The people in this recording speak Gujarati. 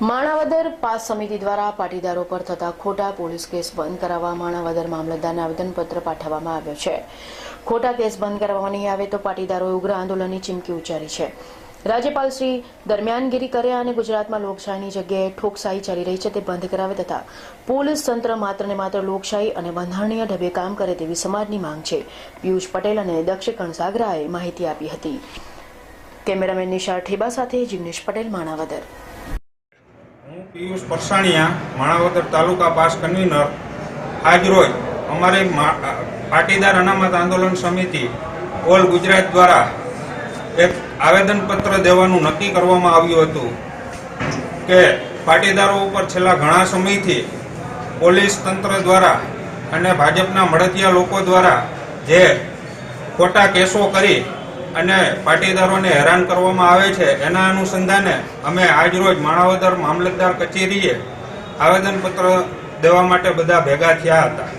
માણાવદર પાસ સમિતિ દ્વારા પાટીદારો પર થતા ખોટા પોલીસ કેસ બંધ કરાવવા માણાવદર મામલતદારને આવેદનપત્ર પાઠવવામાં આવ્યો છે. ખોટા કેસ બંધ કરવામાં નહીં આવે તો પાટીદારોએ ઉગ્ર આંદોલનની ચીમકી ઉચ્ચારી છે. રાજ્યપાલ શ્રી દરમિયાનગીરી કરે અને ગુજરાતમાં લોકશાહીની જગ્યાએ ઠોકશાહી ચાલી રહી છે તે બંધ કરાવે તથા પોલીસ તંત્ર માત્ર ને માત્ર લોકશાહી અને બંધારણીય ઢબે કામ કરે તેવી સમાજની માંગ છે. પિયુષ પટેલ અને દક્ષ કણસાગરાએ માહિતી આપી હતી. કેમેરામેન નિશાળ ઠેબા સાથે જિગ્નેશ પટેલ, માણાવદર. હું પિયુષ પરસાણીયા, માણાવદર તાલુકા પાસ કન્વીનર આજરોજ અમારી પાટીદાર અનામત આંદોલન સમિતિ, ઓલ ગુજરાત દ્વારા એક આવેદનપત્ર દેવાનું નક્કી કરવામાં આવ્યું હતું કે પાટીદારો ઉપર છેલ્લા ઘણા સમયથી પોલીસ તંત્ર દ્વારા અને ભાજપના મળતિયા લોકો દ્વારા જે ખોટા કેસો કરી અને પાટીદારોને હેરાન કરવામાં આવે છે, એના અનુસંધાને અમે આજરોજ માણાવદર મામલતદાર કચેરીએ આવેદનપત્ર દેવા માટે બધા ભેગા થયા હતા.